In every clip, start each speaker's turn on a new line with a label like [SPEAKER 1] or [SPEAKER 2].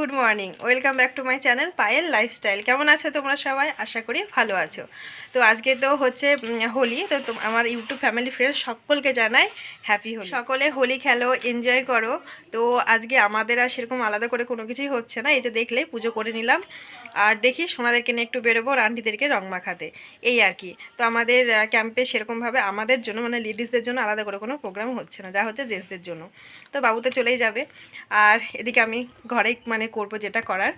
[SPEAKER 1] Good morning, welcome back to my channel Payel lifestyle. কেমন আছো তোমরা সবাই? আশা করি ভালো আছো। তো আজকে তো হচ্ছে হোলি, তো আমার ইউটিউব ফ্যামিলি ফ্রেন্ডস সকলকে জানাই হ্যাপি হোলি। সকলে হোলি খেলো এনজয় করো। তো আজকে আমাদের আর সেরকম আলাদা করে কোনো কিছুই হচ্ছে না। এই যে দেখলে পুজো করে নিলাম। আর দেখি সোনাদেরকে নিয়ে একটু বেরোবো, আর আন্টিদেরকে রং মাখাতে। এই আর কি। তো আমাদের ক্যাম্পে সেরকমভাবে আমাদের জন্য মানে লেডিসদের জন্য আলাদা করে কোনো প্রোগ্রাম হচ্ছে না। যা হচ্ছে জেন্টসদের জন্য। তো বাবু তো চলেই যাবে। আর এদিকে আমি ঘরে মানে করব যেটা করার।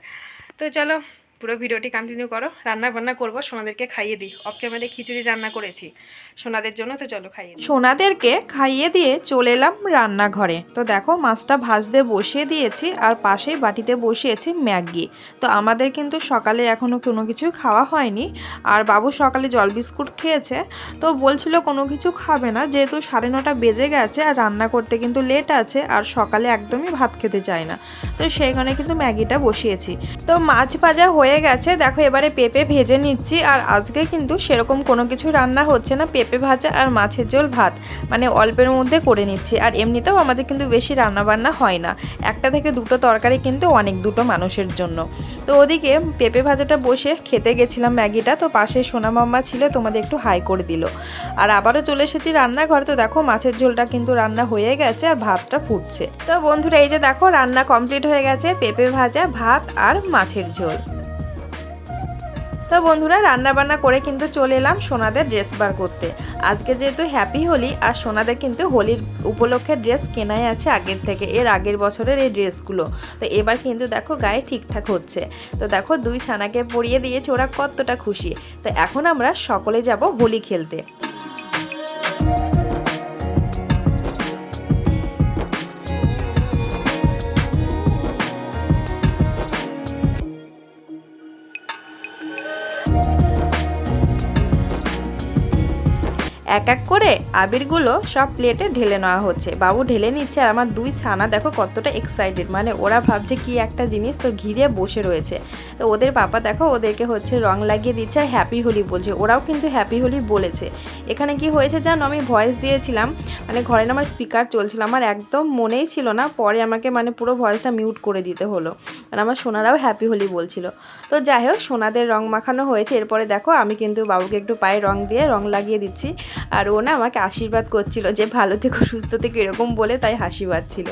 [SPEAKER 1] তো চলো পুরো ভিডিওটি কন্টিনিউ করো। রান্না বান্না করব, সোনাদেরকে খাইয়ে দিই। অফ ক্যামেরায় খিচুড়ি রান্না করেছি। সোনাদের জন্য তো চলো খাইয়ে
[SPEAKER 2] সোনাদেরকে খাইয়ে দিয়ে চলে এলাম রান্নাঘরে। তো দেখো, মাছটা ভাজতে বসিয়ে দিয়েছি আর পাশেই বাটিতে বসিয়েছি ম্যাগি। তো আমাদের কিন্তু সকালে এখনও কোনো কিছু খাওয়া হয়নি। আর বাবু সকালে জল বিস্কুট খেয়েছে। তো বলছিল কোনো কিছু খাবে না। যেহেতু সাড়ে নটা বেজে গেছে আর রান্না করতে কিন্তু লেট আছে আর সকালে একদমই ভাত খেতে চায় না। তো সেইখানে কিন্তু ম্যাগিটা বসিয়েছি। তো মাছ ভাজা হয়ে গেছে। দেখো, এবারে পেঁপে ভেজে নিচ্ছি। আর আজকে কিন্তু সেরকম কোনো কিছু রান্না হচ্ছে না। পেঁপে ভাজা আর মাছের ঝোল ভাত। মানে অল্পের মধ্যে করে নিচ্ছি। আর এমনিতেও আমাদের কিন্তু বেশি রান্না বান্না হয় না। একটা থেকে দুটো তরকারি কিন্তু অনেক দুটো মানুষের জন্য। তো ওদিকে পেঁপে ভাজাটা বসে খেতে গেছিলাম ম্যাগিটা। তো পাশে সোনা মাম্মা ছিল, তোমাদের একটু হাই করে দিল। আর আবারও চলে এসেছি রান্নাঘর। তো দেখো, মাছের ঝোলটা কিন্তু রান্না হয়ে গেছে আর ভাতটা ফুটছে। তো বন্ধুরা, এই যে দেখো, রান্না কমপ্লিট হয়ে গেছে। পেঁপে ভাজা, ভাত আর মাছের ঝোল। তো বন্ধুরা, রান্নাবান্না করে কিন্তু চলে এলাম সোনাদের ড্রেস বার করতে। আজকে যেহেতু হ্যাপি হোলি, আর সোনাদের কিন্তু হোলির উপলক্ষে ড্রেস কেনাই আছে আগের থেকে, এর আগের বছরের এই ড্রেসগুলো তো এবার কিন্তু দেখো গায়ে ঠিকঠাক হচ্ছে। তো দেখো দুই ছানাকে পরিয়ে দিয়েছে, ওরা কতটা খুশি। তো এখন আমরা সকলে যাব হোলি খেলতে। এক এক করে আবিরগুলো সব প্লেটে ঢেলে নেওয়া হচ্ছে। বাবু ঢেলে নিচ্ছে আর আমার দুই ছানা দেখো কতটা এক্সাইটেড মানে ওরা ভাবছে কি একটা জিনিস তো ঘিরে বসে রয়েছে। তো ওদের পাপা দেখো ওদেরকে হচ্ছে রং লাগিয়ে দিচ্ছে আর হ্যাপি হোলি বলছে। ওরাও কিন্তু হ্যাপি হোলি বলেছে। এখানে কি হয়েছে জানো? আমি ভয়েস দিয়েছিলাম। মানে ঘরে আমার স্পিকার চলছিল। আমার একদম মনেই ছিল না। পরে আমাকে মানে পুরো ভয়েসটা মিউট করে দিতে হলো। মানে আমার সোনারাও হ্যাপি হোলি বলছিল। তো যাই হোক, সোনাদের রং মাখানো হয়েছে। এরপরে দেখো আমি কিন্তু বাবুকে একটু পায়ে রং দিয়ে রং লাগিয়ে দিচ্ছি। আর ও না আমাকে আশীর্বাদ করছিল যে ভালো থেকো, সুস্থ থেকে, এরকম বলে তাই হাসি পাচ্ছিল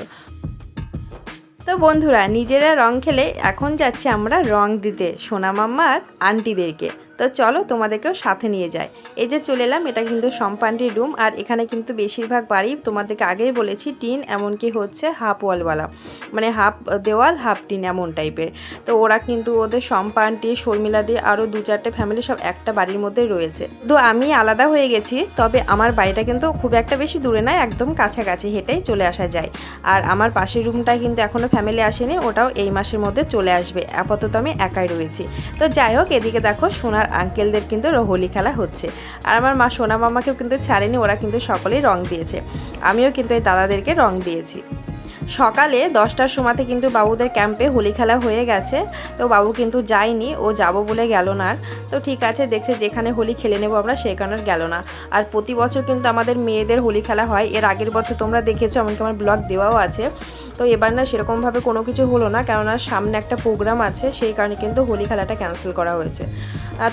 [SPEAKER 2] তো বন্ধুরা, নিজেরা রং খেলে এখন যাচ্ছি আমরা রং দিতে সোনা মাম্মার আন্টিদেরকে। তো চলো তোমাদেরকেও সাথে নিয়ে যায় এই যে চলে এলাম, এটা কিন্তু সম্পান্টির রুম আর এখানে কিন্তু বেশিরভাগ বাড়ি তোমাদেরকে আগেই বলেছি টিন, এমনকি হচ্ছে হাফ ওয়ালওয়ালা মানে হাফ দেওয়াল হাফ টিন এমন টাইপের তো ওরা কিন্তু ওদের সম্পান্টি শর্মিলা দিয়ে আরও দু চারটে ফ্যামিলি সব একটা বাড়ির মধ্যে রয়েছে। তো আমি আলাদা হয়ে গেছি, তবে আমার বাড়িটা কিন্তু খুব একটা বেশি দূরে নয়, একদম কাছাকাছি হেঁটেই চলে আসা যায়। আর আমার পাশের রুমটা কিন্তু এখনও ফ্যামিলি আসেনি, ওটাও এই মাসের মধ্যে চলে আসবে। আপাতত আমি একাই রয়েছি। তো যাই হোক, এদিকে দেখো সোনার আঙ্কেলদের কিন্তু হোলি খেলা হচ্ছে। আর আমার মা সোনা মামাকেও কিন্তু ছাড়েনি, ওরা কিন্তু সকলেই রং দিয়েছে। আমিও কিন্তু এই দাদাদেরকে রং দিয়েছি। সকালে দশটার সময়তে কিন্তু বাবুদের ক্যাম্পে হোলি খেলা হয়ে গেছে, তো বাবু কিন্তু যায়নি, ও যাব বলে গেল না আর। তো ঠিক আছে, দেখছে যেখানে হোলি খেলে নেব আমরা সেখানে গেল না। আর প্রতি বছর কিন্তু আমাদের মেয়েদের হোলি খেলা হয়, এর আগের বছর তোমরা দেখেছ এমনকি আমার ব্লগ দেওয়াও আছে। তো এবার না সেরকমভাবে কোনো কিছু হলো না, কেননা সামনে একটা প্রোগ্রাম আছে, সেই কারণে কিন্তু হোলি খেলাটা ক্যান্সেল করা হয়েছে।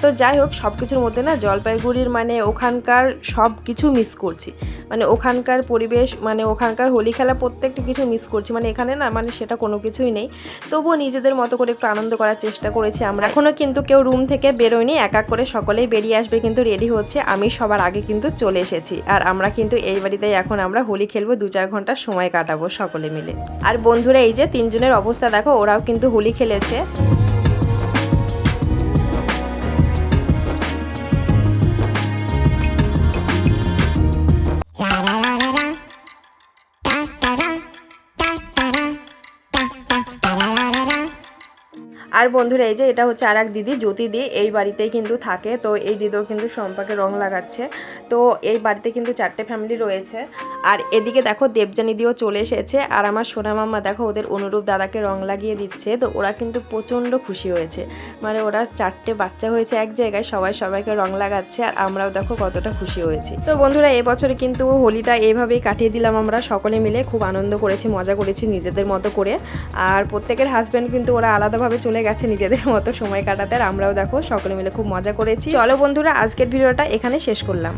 [SPEAKER 2] তো যাই হোক সব কিছুর মধ্যে না জলপাইগুড়ির মানে ওখানকার সব কিছু মিস করছি। মানে ওখানকার পরিবেশ মানে ওখানকার হোলি খেলা প্রত্যেকটা কিছু মিস করছি। মানে এখানে না মানে সেটা কোনো কিছুই নেই। তবুও নিজেদের মতো করে একটু আনন্দ করার চেষ্টা করেছি আমরা। এখনও কিন্তু কেউ রুম থেকে বেরোয়নি, এক এক করে সকলেই বেরিয়ে আসবে কিন্তু রেডি হচ্ছে। আমি সবার আগে কিন্তু চলে এসেছি। আর আমরা কিন্তু এই বাড়িতেই এখন আমরা হোলি খেলব, দু চার ঘণ্টা সময় কাটাবো সকলে মিলে। আর বন্ধুরা এই যে তিনজনের অবস্থা দেখো ওরাও কিন্তু হোলি খেলেছে। আর বন্ধুরা, এই যে এটা হচ্ছে আর এক দিদি, জ্যোতি দি, এই বাড়িতেই কিন্তু থাকে। তো এই দিদিও কিন্তু সম্পাকে রং লাগাচ্ছে। তো এই বাড়িতে কিন্তু চারটে ফ্যামিলি রয়েছে। আর এদিকে দেখো দেবজানি দিও চলে এসেছে। আর আমার সোনা মাম্মা দেখো, ওদের অনুরূপ দাদাকে রং লাগিয়ে দিচ্ছে। তো ওরা কিন্তু প্রচণ্ড খুশি হয়েছে। মানে ওরা চারটে বাচ্চা হয়েছে এক জায়গায়, সবাই সবাইকে রং লাগাচ্ছে। আর আমরাও দেখো কতটা খুশি হয়েছি। তো বন্ধুরা, এবছরে কিন্তু হোলিটা এইভাবেই কাটিয়ে দিলাম আমরা সকলে মিলে। খুব আনন্দ করেছি, মজা করেছি নিজেদের মতো করে। আর প্রত্যেকের হাজব্যান্ড কিন্তু ওরা আলাদাভাবে চলে গেছে নিজেদের মতো সময় কাটাতে, আর আমরাও দেখো, সকলে মিলে খুব মজা করেছি। চলো বন্ধুরা, আজকের ভিডিওটা এখানে শেষ করলাম।